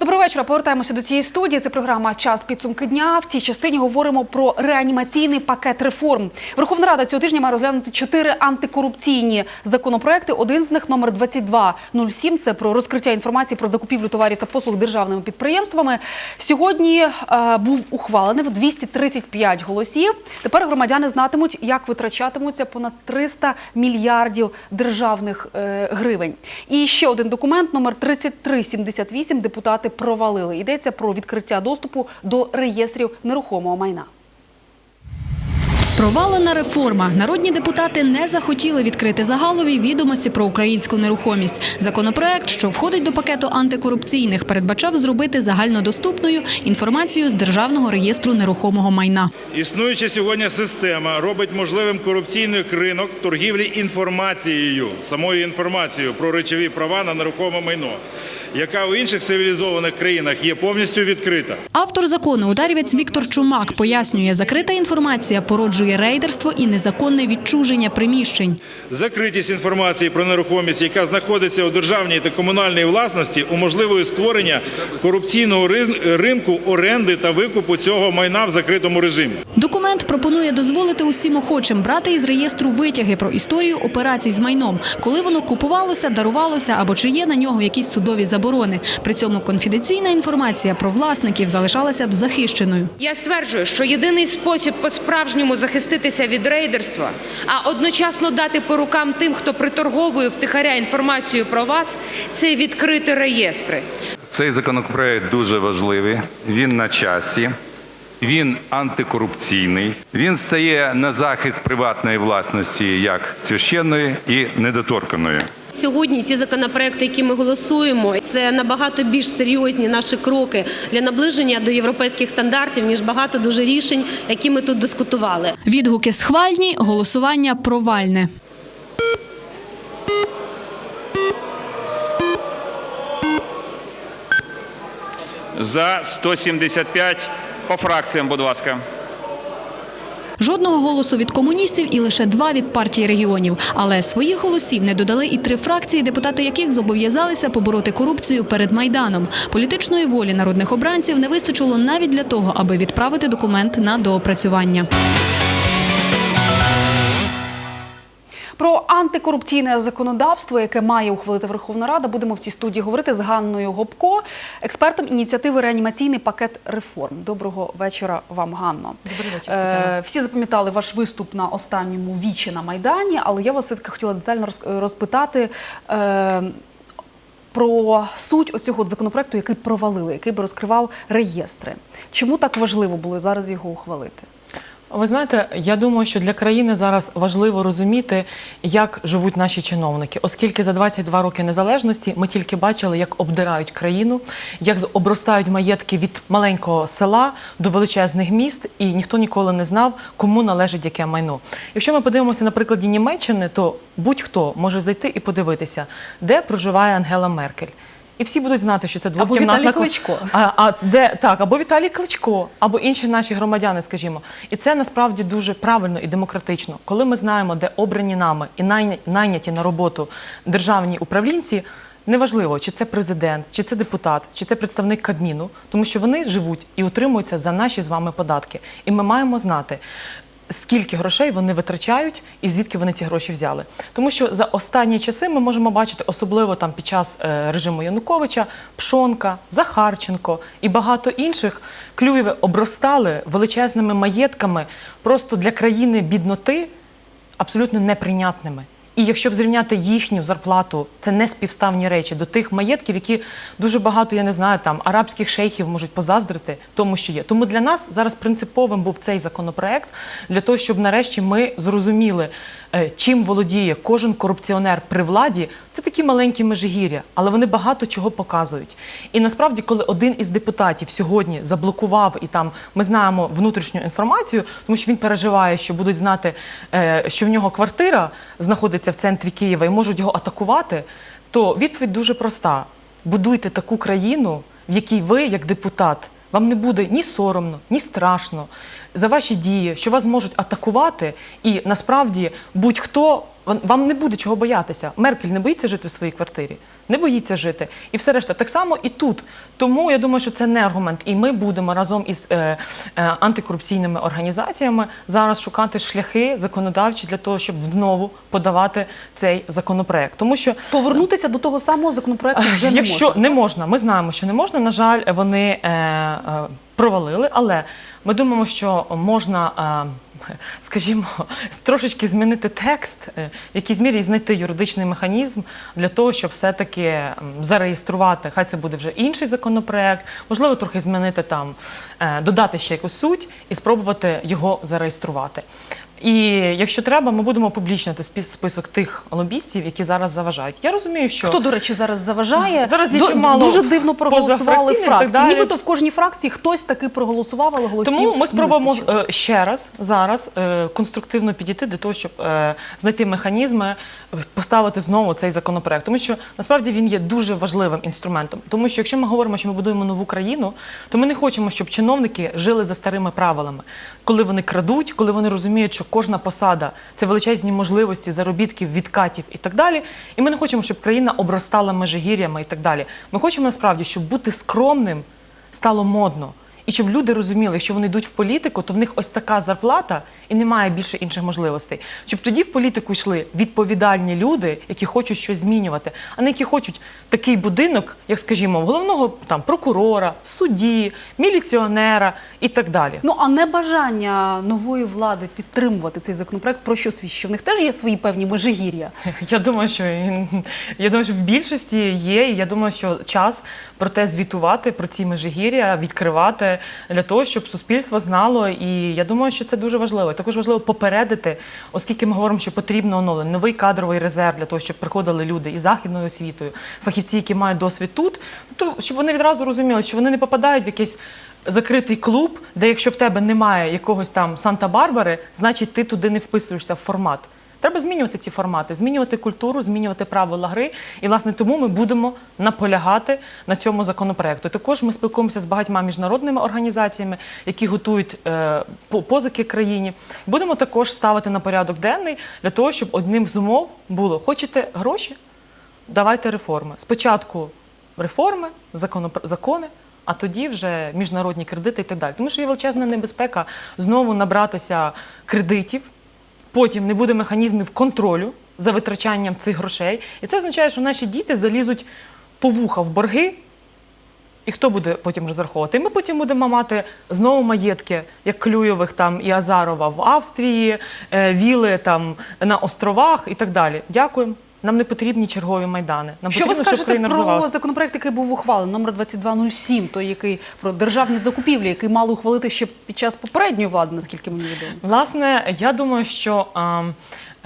Доброго вечора. Повертаємося до цієї студії. Це програма Час підсумки дня. В цій частині говоримо про реанімаційний пакет реформ. Верховна Рада цього тижня має розглянути чотири антикорупційні законопроекти. Один з них номер 2207 – Це про розкриття інформації про закупівлю товарів та послуг державними підприємствами. Сьогодні е, був ухвалений в 235 голосів. Тепер громадяни знатимуть, як витрачатимуться понад 300 мільярдів державних е, гривень. І ще один документ номер 3378 депутати провалили. Йдеться про відкриття доступу до реєстрів нерухомого майна. Провалена реформа. Народні депутати не захотіли відкрити загалові відомості про українську нерухомість. Законопроект, що входить до пакету антикорупційних, передбачав зробити загальнодоступною інформацію з державного реєстру нерухомого майна. Існуюча сьогодні система робить можливим корупційний ринок торгівлі інформацією, самою інформацією про речові права на нерухоме майно, яка у інших цивілізованих країнах є повністю відкрита. Автор закону ударівець Віктор Чумак пояснює, закрита інформація породжує рейдерство і незаконне відчуження приміщень. Закритість інформації про нерухомість, яка знаходиться у державній та комунальній власності, уможливує створення корупційного ринку оренди та викупу цього майна в закритому режимі. Документ пропонує дозволити усім охочим брати із реєстру витяги про історію операцій з майном, коли воно купувалося, дарувалося або чи є на нього якісь судові заборони. При цьому конфіденційна інформація про власників залишалася б захищеною. Я стверджую, що єдиний спосіб по-справжньому захиститися від рейдерства, а одночасно дати по рукам тим, хто приторговує втихаря інформацію про вас, це відкрити реєстри. Цей законопроект дуже важливий. Він на часі, він антикорупційний. Він стає на захист приватної власності як священної і недоторканої. Сьогодні ті законопроекти, які ми голосуємо, це набагато більш серйозні наші кроки для наближення до європейських стандартів, ніж багато дуже рішень, які ми тут дискутували. Відгуки схвальні, голосування провальне. За 175 по фракціям, будь ласка. Жодного голосу від комуністів і лише два від партії регіонів. Але своїх голосів не додали і три фракції, депутати яких зобов'язалися побороти корупцію перед майданом. Політичної волі народних обранців не вистачило навіть для того, аби відправити документ на доопрацювання. Про антикорупційне законодавство, яке має ухвалити Верховна Рада, будемо в цій студії говорити з Ганною Гопко, експертом ініціативи реанімаційний пакет реформ. Доброго вечора вам, Ганно. Добрий вечір, Е, всі запам'ятали ваш виступ на останньому вічі на майдані, але я вас все таки хотіла детально роз- розпитати. Е, про суть оцього законопроекту, який провалили, який би розкривав реєстри. Чому так важливо було зараз його ухвалити? Ви знаєте, я думаю, що для країни зараз важливо розуміти, як живуть наші чиновники, оскільки за 22 роки незалежності ми тільки бачили, як обдирають країну, як обростають маєтки від маленького села до величезних міст, і ніхто ніколи не знав, кому належить яке майно. Якщо ми подивимося на прикладі Німеччини, то будь-хто може зайти і подивитися, де проживає Ангела Меркель. І всі будуть знати, що це двокімнатна Віталій Кличко. А, а де так, або Віталій Кличко, або інші наші громадяни, скажімо. І це насправді дуже правильно і демократично. Коли ми знаємо, де обрані нами і найня- найняті на роботу державні управлінці. Неважливо, чи це президент, чи це депутат, чи це представник Кабміну, тому що вони живуть і утримуються за наші з вами податки. І ми маємо знати, скільки грошей вони витрачають і звідки вони ці гроші взяли. Тому що за останні часи ми можемо бачити, особливо там під час е, режиму Януковича, Пшонка, Захарченко і багато інших клюєви обростали величезними маєтками просто для країни бідноти абсолютно неприйнятними. І якщо б зрівняти їхню зарплату, це не співставні речі до тих маєтків, які дуже багато, я не знаю, там арабських шейхів можуть позаздрити тому, що є. Тому для нас зараз принциповим був цей законопроект для того, щоб нарешті ми зрозуміли, чим володіє кожен корупціонер при владі. Це такі маленькі межигір'я, але вони багато чого показують. І насправді, коли один із депутатів сьогодні заблокував і там ми знаємо внутрішню інформацію, тому що він переживає, що будуть знати, е, що в нього квартира знаходиться в центрі Києва і можуть його атакувати, то відповідь дуже проста: будуйте таку країну, в якій ви, як депутат, вам не буде ні соромно, ні страшно за ваші дії, що вас можуть атакувати, і насправді будь-хто вам не буде чого боятися. Меркель не боїться жити в своїй квартирі, не боїться жити. І все решта. Так само і тут. Тому я думаю, що це не аргумент. І ми будемо разом із е, е, антикорупційними організаціями зараз шукати шляхи законодавчі для того, щоб знову подавати цей законопроект. Тому що Повернутися до того самого законопроекту вже не Якщо можна. не можна, ми знаємо, що не можна. На жаль, вони е, е, провалили, але ми думаємо, що можна. Е, Скажімо, трошечки змінити текст, е, в якійсь мірі і знайти юридичний механізм для того, щоб все-таки зареєструвати, хай це буде вже інший законопроект, можливо, трохи змінити там, е, додати ще якусь суть і спробувати його зареєструвати. І якщо треба, ми будемо публічнити список тих лобістів, які зараз заважають. Я розумію, що Хто, до речі, зараз заважає? Зараз є Ду- чимало дуже дивно проголосували так фракції. Нібито в кожній фракції хтось таки проголосував, але голосів Тому ми спробуємо е, ще раз зараз е, конструктивно підійти для того, щоб е, знайти механізми, поставити знову цей законопроект. Тому що насправді він є дуже важливим інструментом. Тому що якщо ми говоримо, що ми будуємо нову країну, то ми не хочемо, щоб чиновники жили за старими правилами, коли вони крадуть, коли вони розуміють, що кожна посада це величезні можливості заробітків, відкатів і так далі. І ми не хочемо, щоб країна обростала межигір'ями і так далі. Ми хочемо насправді, щоб бути скромним стало модно. І щоб люди розуміли, якщо вони йдуть в політику, то в них ось така зарплата і немає більше інших можливостей. Щоб тоді в політику йшли відповідальні люди, які хочуть щось змінювати, а не які хочуть такий будинок, як скажімо, головного там прокурора, судді, міліціонера і так далі. Ну а не бажання нової влади підтримувати цей законопроект про що свідчить? Що в них теж є свої певні межигір'я. Я думаю, що я думаю, що в більшості є. І я думаю, що час про те звітувати про ці межигір'я, відкривати для того, щоб суспільство знало. І я думаю, що це дуже важливо. Також важливо попередити, оскільки ми говоримо, що потрібно оновлення, новий кадровий резерв для того, щоб приходили люди із західною освітою, фахівці, які мають досвід тут, тобто, щоб вони відразу розуміли, що вони не попадають в якийсь. Закритий клуб, де якщо в тебе немає якогось там Санта-Барбари, значить ти туди не вписуєшся в формат. Треба змінювати ці формати, змінювати культуру, змінювати правила гри. І власне тому ми будемо наполягати на цьому законопроекту. Також ми спілкуємося з багатьма міжнародними організаціями, які готують е, позики країні. Будемо також ставити на порядок денний для того, щоб одним з умов було: хочете гроші? Давайте реформи. Спочатку реформи, закони. А тоді вже міжнародні кредити і так далі. Тому що є величезна небезпека знову набратися кредитів, потім не буде механізмів контролю за витрачанням цих грошей. І це означає, що наші діти залізуть по вуха в борги. І хто буде потім розраховувати? І ми потім будемо мати знову маєтки, як Клюєвих там і Азарова в Австрії, е, віли там на островах і так далі. Дякуємо. Нам не потрібні чергові майдани. Нам Що ви потрібно, щоб скажете Україна про розвивалася. законопроект, який був ухвалений, номер 2207, той, який про державні закупівлі, який мали ухвалити ще під час попередньої влади, наскільки мені відомо? Власне, я думаю, що е,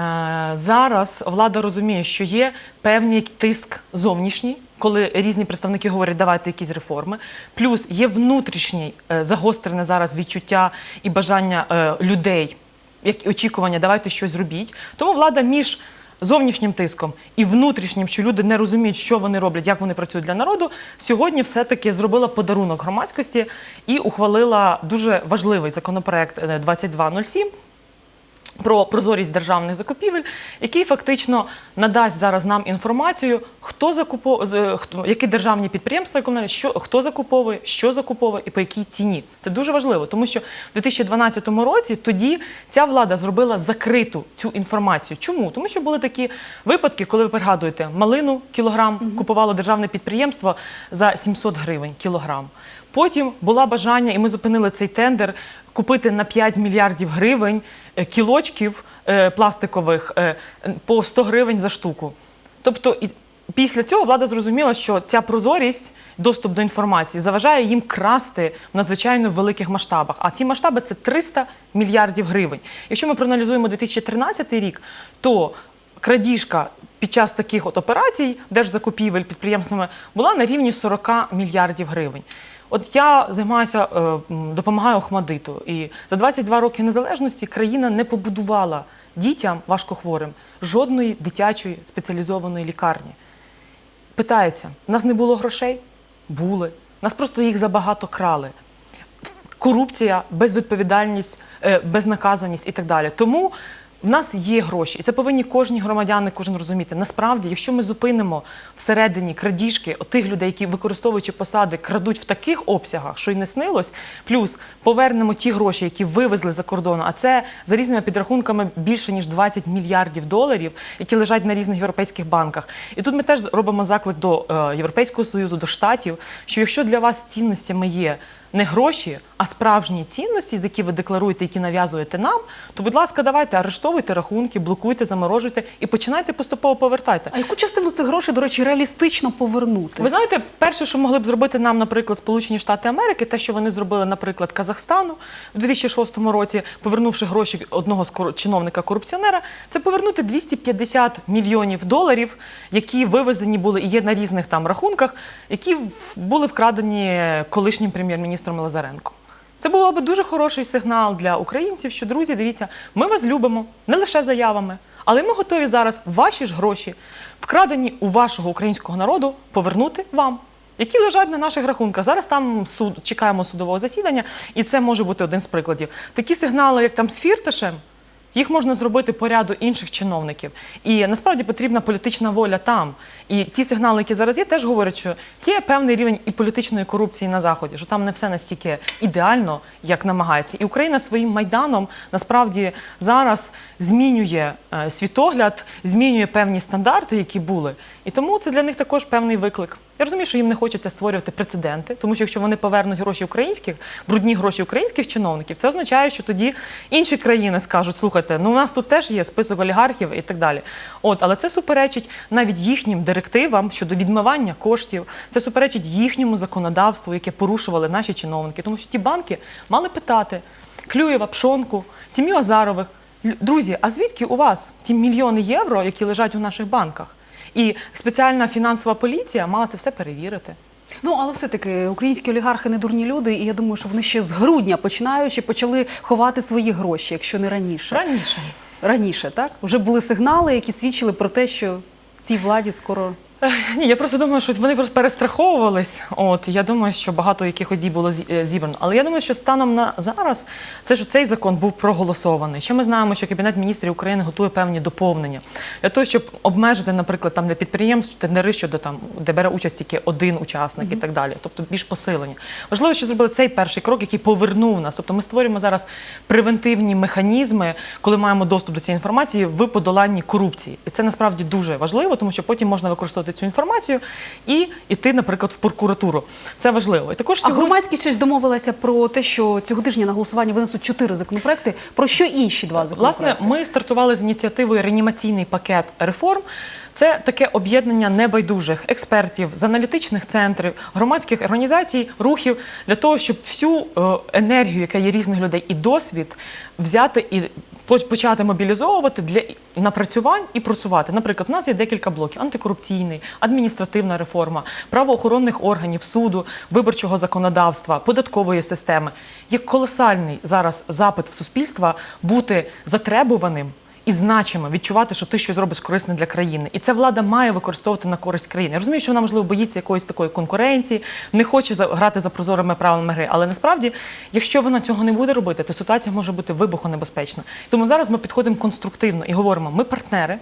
е, зараз влада розуміє, що є певний тиск зовнішній, коли різні представники говорять, давайте якісь реформи. Плюс є внутрішній е, загострене зараз відчуття і бажання е, людей, як очікування, давайте щось зробіть. Тому влада між зовнішнім тиском і внутрішнім, що люди не розуміють, що вони роблять, як вони працюють для народу, сьогодні все-таки зробила подарунок громадськості і ухвалила дуже важливий законопроект е, 2207 про прозорість державних закупівель, який фактично надасть зараз нам інформацію, хто закупо, е, які державні підприємства, комунальні, що хто закуповує, що закуповує і по якій ціні. Це дуже важливо, тому що в 2012 році тоді ця влада зробила закриту цю інформацію. Чому? Тому що були такі випадки, коли ви пригадуєте, малину кілограм купувало державне підприємство за 700 гривень кілограм. Потім було бажання, і ми зупинили цей тендер купити на 5 мільярдів гривень е, кілочків е, пластикових е, по 100 гривень за штуку. Тобто, після цього влада зрозуміла, що ця прозорість, доступ до інформації заважає їм красти в надзвичайно великих масштабах. А ці масштаби це 300 мільярдів гривень. Якщо ми проаналізуємо 2013 рік, то крадіжка під час таких от операцій держзакупівель підприємствами була на рівні 40 мільярдів гривень. От я займаюся, е, допомагаю Охмадиту, і за 22 роки незалежності країна не побудувала дітям важкохворим жодної дитячої спеціалізованої лікарні. Питається: у нас не було грошей? Були. Нас просто їх забагато крали. Корупція, безвідповідальність, е, безнаказаність і так далі. Тому В нас є гроші, і це повинні кожні громадяни, кожен розуміти. Насправді, якщо ми зупинимо всередині крадіжки отих людей, які використовуючи посади, крадуть в таких обсягах, що й не снилось, плюс повернемо ті гроші, які вивезли за кордону, а це за різними підрахунками більше ніж 20 мільярдів доларів, які лежать на різних європейських банках. І тут ми теж робимо заклик до е, Європейського союзу, до штатів, що якщо для вас цінностями є не гроші, а справжні цінності, з які ви декларуєте, які нав'язуєте нам, то, будь ласка, давайте арештовуйте рахунки, блокуйте, заморожуйте і починайте поступово повертати. А яку частину цих грошей, до речі, реалістично повернути? Ви знаєте, перше, що могли б зробити нам, наприклад, Сполучені Штати Америки, те, що вони зробили, наприклад, Казахстану в 2006 році, повернувши гроші одного з чиновника корупціонера, це повернути 250 мільйонів доларів, які вивезені були і є на різних там рахунках, які були вкрадені колишнім прем'єр-міністром Лазаренко. Це було би дуже хороший сигнал для українців, що друзі, дивіться, ми вас любимо не лише заявами, але ми готові зараз ваші ж гроші, вкрадені у вашого українського народу, повернути вам. Які лежать на наших рахунках. Зараз там суд чекаємо судового засідання, і це може бути один з прикладів. Такі сигнали, як там з Фірташем, їх можна зробити по ряду інших чиновників. І насправді потрібна політична воля там. І ті сигнали, які зараз є, теж говорять, що є певний рівень і політичної корупції на заході, що там не все настільки ідеально, як намагається. І Україна своїм майданом насправді зараз змінює е, світогляд, змінює певні стандарти, які були. І тому це для них також певний виклик. Я розумію, що їм не хочеться створювати прецеденти, тому що якщо вони повернуть гроші українських, брудні гроші українських чиновників, це означає, що тоді інші країни скажуть: слухайте, ну у нас тут теж є список олігархів і так далі. От, але це суперечить навіть їхнім директивам щодо відмивання коштів. Це суперечить їхньому законодавству, яке порушували наші чиновники, тому що ті банки мали питати Клюєва, Пшонку, сім'ю Азарових. Друзі, а звідки у вас ті мільйони євро, які лежать у наших банках? І спеціальна фінансова поліція мала це все перевірити. Ну, але все-таки українські олігархи не дурні люди, і я думаю, що вони ще з грудня починаючи почали ховати свої гроші, якщо не раніше. Раніше. Раніше, так? Вже були сигнали, які свідчили про те, що цій владі скоро. Ні, я просто думаю, що вони просто перестраховувались. От я думаю, що багато якихось дій було е, зібрано. Але я думаю, що станом на зараз це що цей закон був проголосований. Ще ми знаємо, що Кабінет міністрів України готує певні доповнення для того, щоб обмежити, наприклад, там для підприємств тендери щодо там, де бере участь тільки один учасник і так далі, тобто більш посилені. Важливо, що зробили цей перший крок, який повернув нас. Тобто ми створюємо зараз превентивні механізми, коли маємо доступ до цієї інформації в подоланні корупції. І це насправді дуже важливо, тому що потім можна використовувати цю інформацію і йти, наприклад, в прокуратуру. Це важливо. І також А сьогодні... громадськість щось домовилася про те, що цього тижня на голосування винесуть чотири законопроекти. Про що інші два законопроекти? Власне, ми стартували з ініціативою реанімаційний пакет реформ. Це таке об'єднання небайдужих експертів з аналітичних центрів, громадських організацій, рухів для того, щоб всю е, енергію, яка є різних людей, і досвід взяти і почати мобілізовувати для напрацювань і просувати. Наприклад, у нас є декілька блоків: антикорупційний, адміністративна реформа, правоохоронних органів, суду, виборчого законодавства, податкової системи. Є колосальний зараз запит в суспільства бути затребуваним і значимо відчувати, що ти щось зробиш корисне для країни. І це влада має використовувати на користь країни. Я розумію, що вона можливо боїться якоїсь такої конкуренції, не хоче грати за прозорими правилами гри. Але насправді, якщо вона цього не буде робити, то ситуація може бути вибухонебезпечна. Тому зараз ми підходимо конструктивно і говоримо: ми партнери,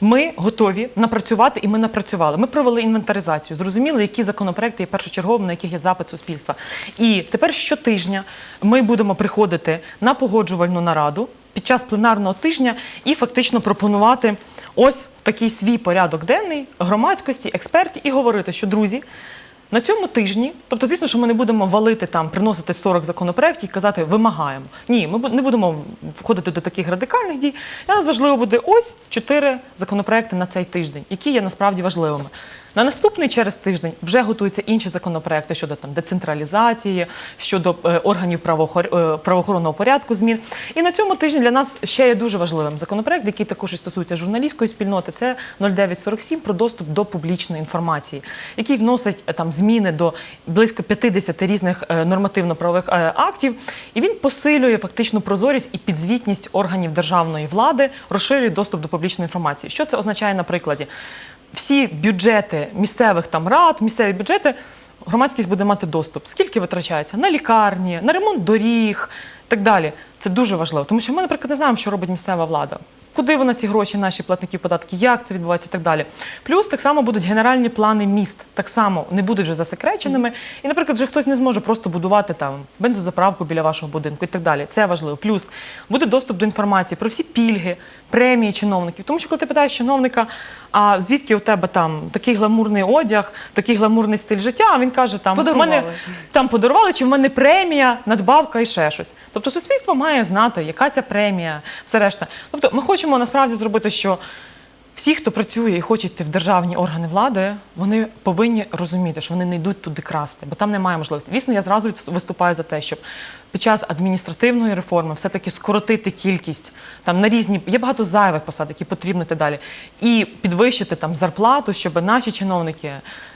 ми готові напрацювати, і ми напрацювали. Ми провели інвентаризацію, зрозуміли, які законопроекти є першочерговими, на яких є запит суспільства. І тепер щотижня ми будемо приходити на погоджувальну нараду під час пленарного тижня і фактично пропонувати ось такий свій порядок денний громадськості, експертів і говорити, що друзі. На цьому тижні, тобто, звісно, що ми не будемо валити там, приносити 40 законопроєктів і казати вимагаємо. Ні, ми не будемо входити до таких радикальних дій. Для нас важливо буде ось чотири законопроекти на цей тиждень, які є насправді важливими. На наступний через тиждень вже готуються інші законопроекти щодо там децентралізації, щодо е, органів правоохор- е, правоохоронного порядку змін. І на цьому тижні для нас ще є дуже важливим законопроект, який також і стосується журналістської спільноти. Це 0947 про доступ до публічної інформації, який вносить е, там зміни до близько 50 різних е, нормативно-правових е, актів, і він посилює фактично прозорість і підзвітність органів державної влади, розширює доступ до публічної інформації. Що це означає на прикладі? Всі бюджети місцевих там рад, місцеві бюджети. Громадськість буде мати доступ. Скільки витрачається на лікарні, на ремонт доріг, так далі. Це дуже важливо, тому що ми, наприклад, не знаємо, що робить місцева влада. Куди вона ці гроші, наші платників податки, як це відбувається і так далі. Плюс так само будуть генеральні плани міст, так само не будуть вже засекреченими. І, наприклад, вже хтось не зможе просто будувати там бензозаправку біля вашого будинку і так далі. Це важливо. Плюс буде доступ до інформації про всі пільги, премії чиновників. Тому що коли ти питаєш чиновника, а звідки у тебе там такий гламурний одяг, такий гламурний стиль життя, а він каже, там в Подарували. мене там подарували, чи в мене премія, надбавка і ще щось. Тобто суспільство має знати, яка ця премія, все решта. Тобто ми хочемо насправді зробити, що всі, хто працює і хоче йти в державні органи влади, вони повинні розуміти, що вони не йдуть туди красти, бо там немає можливості. Звісно, я зразу виступаю за те, щоб під час адміністративної реформи все-таки скоротити кількість там на різні є багато зайвих посад, які потрібно йти далі, і підвищити там зарплату, щоб наші чиновники,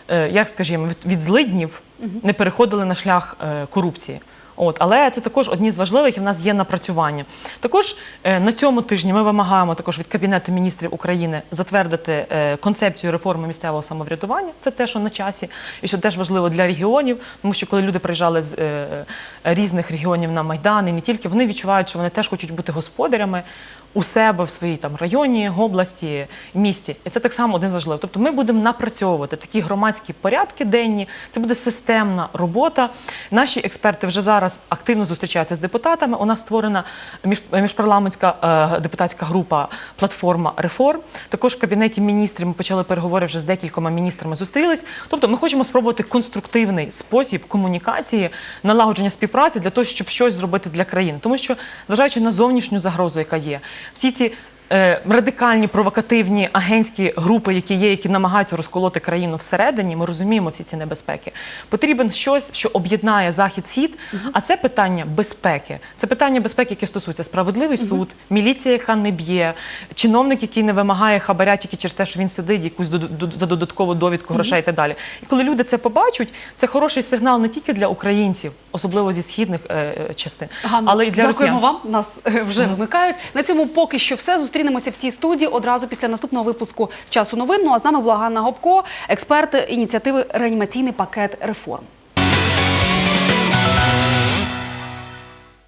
е, як скажімо, від, від злиднів не переходили на шлях е, корупції. От, але це також одні з важливих, і в нас є напрацювання. Також е, на цьому тижні ми вимагаємо також від Кабінету міністрів України затвердити е, концепцію реформи місцевого самоврядування. Це те, що на часі, і що теж важливо для регіонів, тому що коли люди приїжджали з е, різних регіонів на Майдан, і не тільки вони відчувають, що вони теж хочуть бути господарями у себе в своїй там районі, області, місті. І це так само один з важливих. Тобто ми будемо напрацьовувати такі громадські порядки денні. Це буде системна робота. Наші експерти вже зараз активно зустрічаються з депутатами. У нас створена між- міжпарламентська е, депутатська група платформа реформ. Також в кабінеті міністрів ми почали переговори вже з декількома міністрами. Зустрілись. Тобто, ми хочемо спробувати конструктивний спосіб комунікації, налагодження співпраці для того, щоб щось зробити для країни. Тому що, зважаючи на зовнішню загрозу, яка є, всі ці радикальні провокативні агентські групи, які є, які намагаються розколоти країну всередині, ми розуміємо всі ці небезпеки. Потрібен щось, що об'єднає захід схід. А це питання безпеки. Це питання безпеки, яке стосується справедливий суд, міліція, яка не б'є, чиновник, який не вимагає хабаря тільки через те, що він сидить, якусь дод- за додаткову довідку грошей і так далі. І коли люди це побачать, це хороший сигнал не тільки для українців, особливо зі східних е, е, частин, Ганна, але й для дякуємо росіян. вам. Нас е, вже вимикають. На цьому поки що все. Зустрінемося в цій студії одразу після наступного випуску часу новин. Ну а з нами була Ганна Гопко, експерт ініціативи реанімаційний пакет реформ.